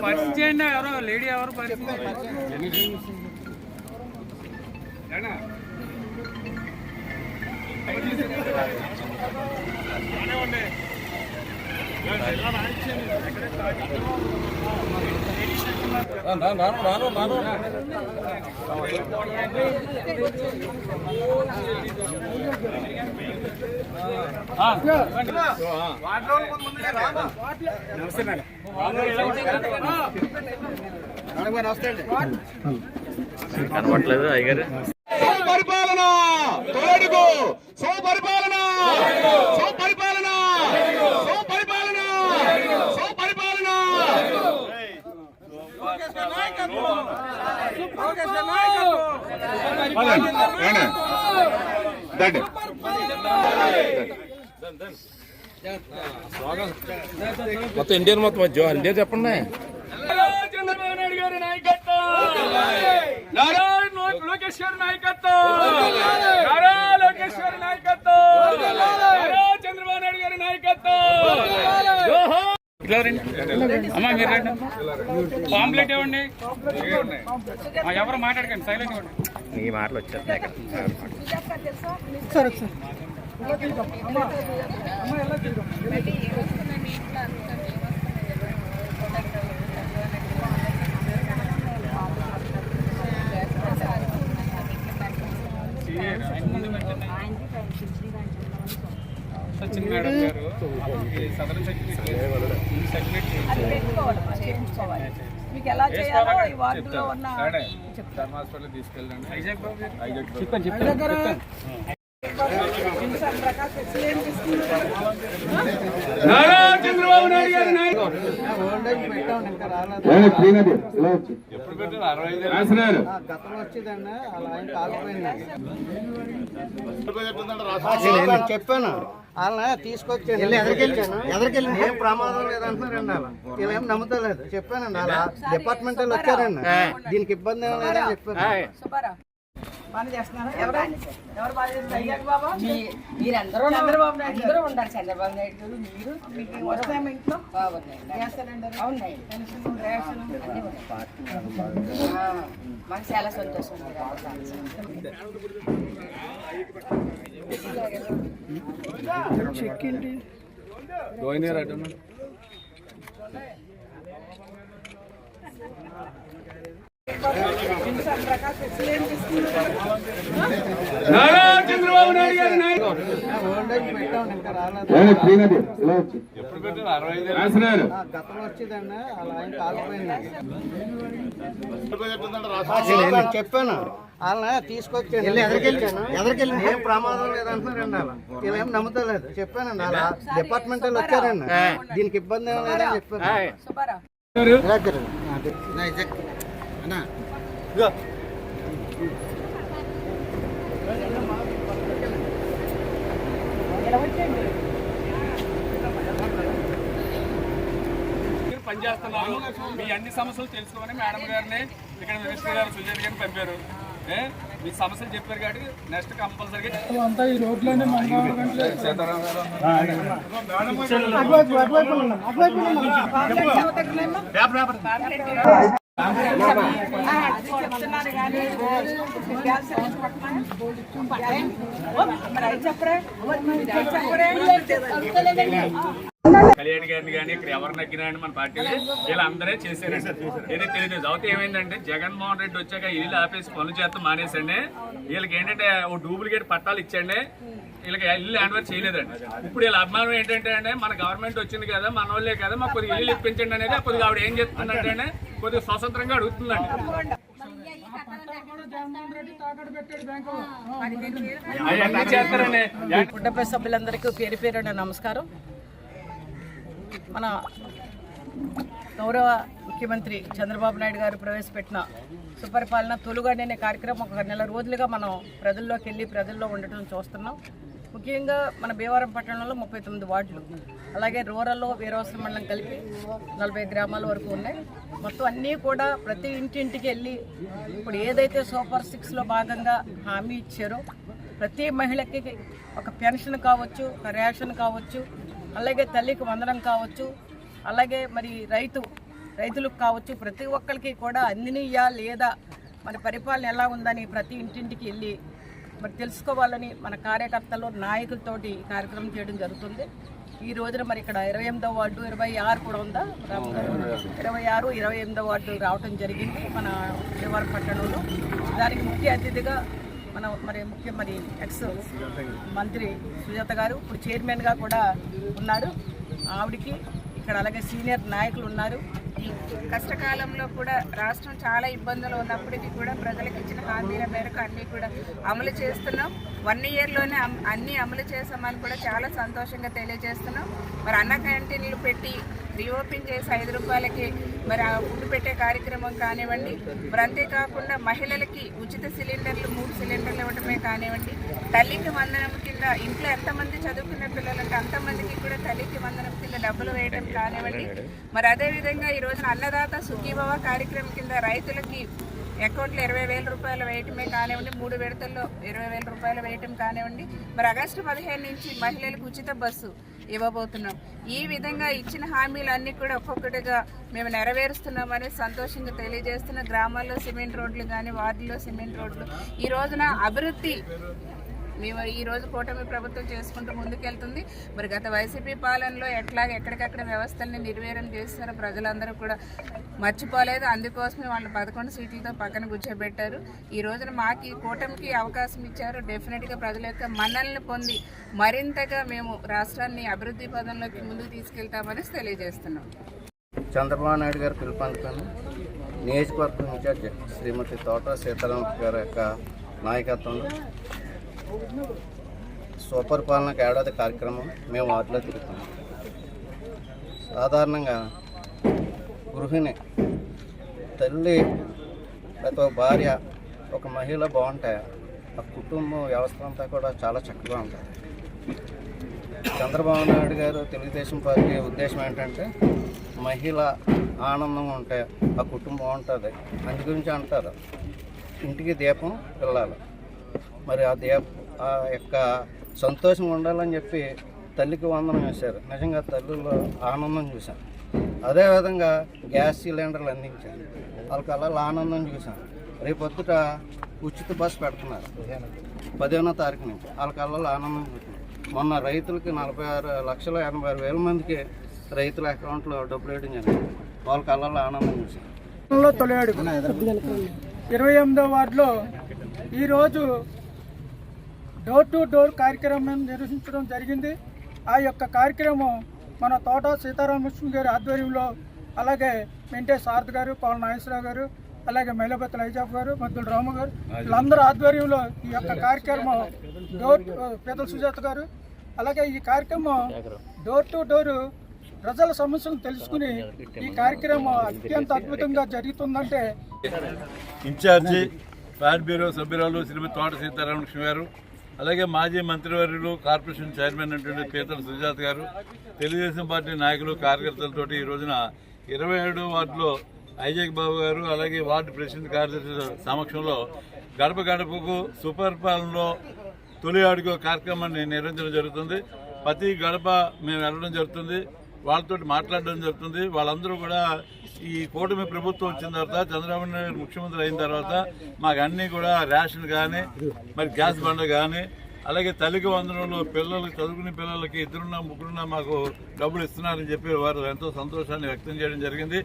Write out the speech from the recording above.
పరిస్థితి చేయండి ఎవరో లేడీ ఎవరు పరిస్థితి నమస్తే మేడం కనబట్లేదు అయ్యగారు పరిపాలన తోడుగు! సో పరిపాలన సో పరిపాలన సో పరిపాలన సో పరిపాలన రండి. మొత్తం ఇండియన్ మొత్తం మధ్య ఇండియా చెప్పండి. చంద్రబాబు నాయుడు గారి నాయకత్వం నారా లోకేష్ గారి నాయకత్వం నారా లోకేష్ గారి నాయకత్వం నారా చంద్రబాబు నాయుడు గారి నాయకత్వం జోహార్. ఇలా రండి అమ్మా మీరు రండి పాంప్లెట్ ఇవ్వండి ఎవరు మాట్లాడకండి సైలెంట్ ఇవ్వండి నీ మాటలు వచ్చేస్తున్నాయి సచిన్ మేడం గారు సదరన్ పెట్టుకోవాలి చేయించుకోవాలి మీకు ఎలా చేయాలో ఈ వార్డులో ఉన్న తీసుకెళ్ళండి బాబు నారా చంద్రబాబు నాయుడు గారి రాసినారు. చెప్పాను. వాళ్ళని తీసుకొచ్చాను. ఎదరికెళ్ళాను ఎదరికెళ్ళి ఏం ప్రమాదం లేదంటున్నారండి అలా. వీళ్ళు ఏం నమ్ముతలేదు. చెప్పానండి అలా. డిపార్ట్మెంట్ వాళ్ళు వచ్చారండి దీనికి ఇబ్బంది ఏం లేదని చెప్పారు మీరందరూ చంద్రబాబు నాయుడు అందరూ ఉండాలి చంద్రబాబు నాయుడు గారు మీరు మీకు వస్తాయి మీ ఇంట్లో? మాకు చాలా సంతోషం గోయినీర్ అటు నారా చంద్రబాబు నాయుడు గారి చెప్పాను. వాళ్ళని తీసుకొచ్చాను. ఎదరికెళ్ళాను ఎదరికెళ్ళి ఏం ప్రమాదం లేదంటున్నారండి అలా వీళ్ళు. ఏం నమ్ముతలేదు. చెప్పానండి అలా డిపార్ట్మెంట్ వాళ్ళు వచ్చారండి. దీనికి ఇబ్బంది ఏం లేదని చెప్పారు పనిచేస్తున్నారు మీ అన్ని సమస్యలు తెలుసుకోమని మేడం గారిని ఇక్కడ మినిస్టర్ గారు సుజయ్ గారిని పంపారు ఏ? మీ సమస్యలు చెప్పారు కాబట్టి నెక్స్ట్ కంపల్సరీగా కళ్యాణ్ గారిని కానీ ఇక్కడ ఎవరు నగ్గినా మన పార్టీ వీళ్ళందరే చేశారండి. ఏదో తెలియదు. అవుతే ఏమైందంటే జగన్మోహన్ రెడ్డి వచ్చాక ఇల్లు ఆపేసి పనులు చేస్తాం మానేసండి. వీళ్ళకి ఏంటంటే ఓ డూప్లికేట్ పట్టాలు ఇచ్చండి వీళ్ళకి ఇల్లు హ్యాండ్ చేయలేదండి. ఇప్పుడు వీళ్ళ అభిమానం ఏంటంటే మన గవర్నమెంట్ వచ్చింది కదా మన వాళ్ళే కదా మాకు కొద్దిగా ఇల్లు ఇప్పించండి అనేది కొద్దిగా ఆవిడ ఏం చెప్తుందంటే కొద్దిగా స్వతంత్రంగా అడుగుతుందండి. కుటుంబ సభ్యులందరికీ పేరు పేరున నమస్కారం. మన గౌరవ ముఖ్యమంత్రి చంద్రబాబు నాయుడు గారు ప్రవేశపెట్టిన సుపరిపాలన తొలుగండి అనే కార్యక్రమం ఒక నెల రోజులుగా మనం ప్రజల్లోకి వెళ్ళి ప్రజల్లో ఉండటం చూస్తున్నాం. ముఖ్యంగా మన భీమవరం పట్టణంలో ముప్పై తొమ్మిది వార్డులు. అలాగే రూరల్లో వీరవసర మండలం కలిపి నలభై గ్రామాల వరకు ఉన్నాయి. మొత్తం అన్నీ కూడా ప్రతి ఇంటింటికి వెళ్ళి ఇప్పుడు ఏదైతే సూపర్ సిక్స్లో భాగంగా హామీ ఇచ్చారో ప్రతి మహిళకి ఒక పెన్షన్ కావచ్చు ఒక రేషన్ కావచ్చు అలాగే తల్లికి వందనం కావచ్చు అలాగే మరి రైతు రైతులకు కావచ్చు ప్రతి ఒక్కరికి కూడా అందినీయా లేదా మరి పరిపాలన ఎలా ఉందని ప్రతి ఇంటింటికి వెళ్ళి మరి తెలుసుకోవాలని మన కార్యకర్తలు నాయకులతోటి కార్యక్రమం చేయడం జరుగుతుంది. ఈ రోజున మరి ఇక్కడ ఇరవై ఎనిమిదో వార్డు ఇరవై ఆరు కూడా ఉందా? ఇరవై ఆరు ఇరవై ఎనిమిదో వార్డు రావటం జరిగింది మన విజయవాడ పట్టణంలో. దానికి ముఖ్య అతిథిగా మన మరి ముఖ్య మరి ఎక్స్ మంత్రి సుజాత గారు ఇప్పుడు చైర్మన్గా కూడా ఉన్నారు. ఆవిడికి ఇక్కడ అలాగే సీనియర్ నాయకులు ఉన్నారు. కష్టకాలంలో కూడా రాష్ట్రం చాలా ఇబ్బందులు ఉన్నప్పటికీ కూడా ప్రజలకు ఇచ్చిన హామీల మేరకు అన్నీ కూడా అమలు చేస్తున్నాం. వన్ ఇయర్లోనే అన్నీ అమలు చేసామని కూడా చాలా సంతోషంగా తెలియజేస్తున్నాం. మరి అన్న క్యాంటీన్లు పెట్టి రీఓపెన్ చేసి ఐదు రూపాయలకి మరి ఆ ఫుడ్ పెట్టే కార్యక్రమం కానివ్వండి. మరి అంతేకాకుండా మహిళలకి ఉచిత సిలిండర్లు మూడు సిలిండర్లు ఇవ్వటమే కానివ్వండి. తల్లికి వందనం కింద ఇంట్లో ఎంతమంది చదువుకున్న పిల్లలంటే అంతమందికి కూడా తల్లికి వందనం కింద డబ్బులు వేయడం కానివ్వండి. మరి అదేవిధంగా ఈ రోజున అన్నదాత సుఖీభవ కార్యక్రమం కింద రైతులకి అకౌంట్లో ఇరవై వేల రూపాయలు వేయటమే కానివ్వండి మూడు విడతల్లో ఇరవై వేల రూపాయలు వేయటం కానివ్వండి. మరి ఆగస్టు పదిహేను నుంచి మహిళలకు ఉచిత బస్సు ఇవ్వబోతున్నాం. ఈ విధంగా ఇచ్చిన హామీలన్నీ కూడా ఒక్కొక్కటిగా మేము నెరవేరుస్తున్నామని సంతోషంగా తెలియజేస్తున్న గ్రామాల్లో సిమెంట్ రోడ్లు కానీ వార్డుల్లో సిమెంట్ రోడ్లు. ఈ రోజున అభివృద్ధి మేము ఈ రోజు కూటమి ప్రభుత్వం చేసుకుంటూ ముందుకెళ్తుంది. మరి గత వైసీపీ పాలనలో ఎట్లాగ ఎక్కడికక్కడ వ్యవస్థల్ని నిర్వీర్యం చేస్తారో ప్రజలందరూ కూడా మర్చిపోలేదు. అందుకోసమే వాళ్ళు పదకొండు సీట్లతో పక్కన కూర్చోబెట్టారు. ఈ రోజున మాకు ఈ కూటమికి అవకాశం ఇచ్చారు. డెఫినెట్గా ప్రజల యొక్క మన్నల్ని పొంది మరింతగా మేము రాష్ట్రాన్ని అభివృద్ధి పదంలోకి ముందుకు తీసుకెళ్తామని తెలియజేస్తున్నాం. చంద్రబాబు నాయుడు గారు పిలుపునికను నియోజకవర్గం ఇన్ఛార్జ్ శ్రీమతి తోట సీతారాం గారి యొక్క నాయకత్వంలో సూపర్ పాలనకు ఏడాది కార్యక్రమం మేము వాటిలో తిరుగుతాం సాధారణంగా గృహిణి తల్లి లేకపోతే ఒక భార్య ఒక మహిళ బాగుంటే ఆ కుటుంబ వ్యవస్థ అంతా కూడా చాలా చక్కగా ఉంటుంది. చంద్రబాబు నాయుడు గారు తెలుగుదేశం పార్టీ ఉద్దేశం ఏంటంటే మహిళ ఆనందంగా ఉంటే ఆ కుటుంబం ఉంటుంది అందు గురించి అంటారు. ఇంటికి దీపం పిల్లలు మరి ఆ దీప ఆ యొక్క సంతోషం ఉండాలని చెప్పి తల్లికి వందనం వేశారు నిజంగా తల్లిలో ఆనందం చూశాను. అదేవిధంగా గ్యాస్ సిలిండర్లు అందించారు వాళ్ళకి అలా ఆనందం చూశాను. రేపొద్దుట ఉచిత బస్సు పెడుతున్నారు. పదిహేనో తారీఖు నుంచి వాళ్ళ కళ్ళలో ఆనందం చూస్తుంది మొన్న రైతులకి నలభై ఆరు లక్షల ఎనభై ఆరు వేల మందికి రైతుల అకౌంట్లో డబ్బులు వేయడం జరిగింది. వాళ్ళ కళ్ళలో ఆనందం చూశాను. తొలి అడుగు ఇరవై ఎనిమిదో వార్డులో ఈరోజు డోర్ టు డోర్ కార్యక్రమం నిర్వహించడం జరిగింది. ఆ యొక్క కార్యక్రమం మన తోట సీతారామకృష్ణ గారి ఆధ్వర్యంలో అలాగే మెంటే సారథ్ గారు పవన్ నాగేశ్వరరావు గారు అలాగే మైలపతి లైజాఫ్ గారు మద్దుల రాము గారు వీళ్ళందరూ ఆధ్వర్యంలో ఈ యొక్క కార్యక్రమం డోర్ పేదల సుజాత గారు అలాగే ఈ కార్యక్రమం డోర్ టు డోర్ ప్రజల సమస్యలను తెలుసుకుని ఈ కార్యక్రమం అత్యంత అద్భుతంగా జరుగుతుందంటే ఇన్ఛార్జి ఫ్యాట్ బ్యూరో సభ్యురాలు శ్రీమతి తోట సీతారామకృష్ణ గారు అలాగే మాజీ మంత్రివర్యులు కార్పొరేషన్ చైర్మన్ అయినటువంటి పీతల సుజాత గారు తెలుగుదేశం పార్టీ నాయకులు కార్యకర్తలతోటి ఈ రోజున ఇరవై ఏడో వార్డులో ఐజాక్ బాబు గారు అలాగే వార్డు ప్రెసిడెంట్ కార్యదర్శి సమక్షంలో గడప గడపకు సుపరిపాలనలో తొలి అడుగు కార్యక్రమాన్ని నిర్వహించడం జరుగుతుంది. ప్రతి గడప మేము వెళ్ళడం జరుగుతుంది. వాళ్ళతో మాట్లాడడం జరుగుతుంది. వాళ్ళందరూ కూడా ఈ కూటమి ప్రభుత్వం వచ్చిన తర్వాత చంద్రబాబు నాయుడు ముఖ్యమంత్రి అయిన తర్వాత మాకు అన్నీ కూడా రేషన్ కానీ మరి గ్యాస్ బండ కానీ అలాగే తల్లికి వందనంలో పిల్లలకి చదువుకునే పిల్లలకి ఇద్దరున్నా ముగ్గురున్నా మాకు డబ్బులు ఇస్తున్నారని చెప్పి వారు ఎంతో సంతోషాన్ని వ్యక్తం చేయడం జరిగింది.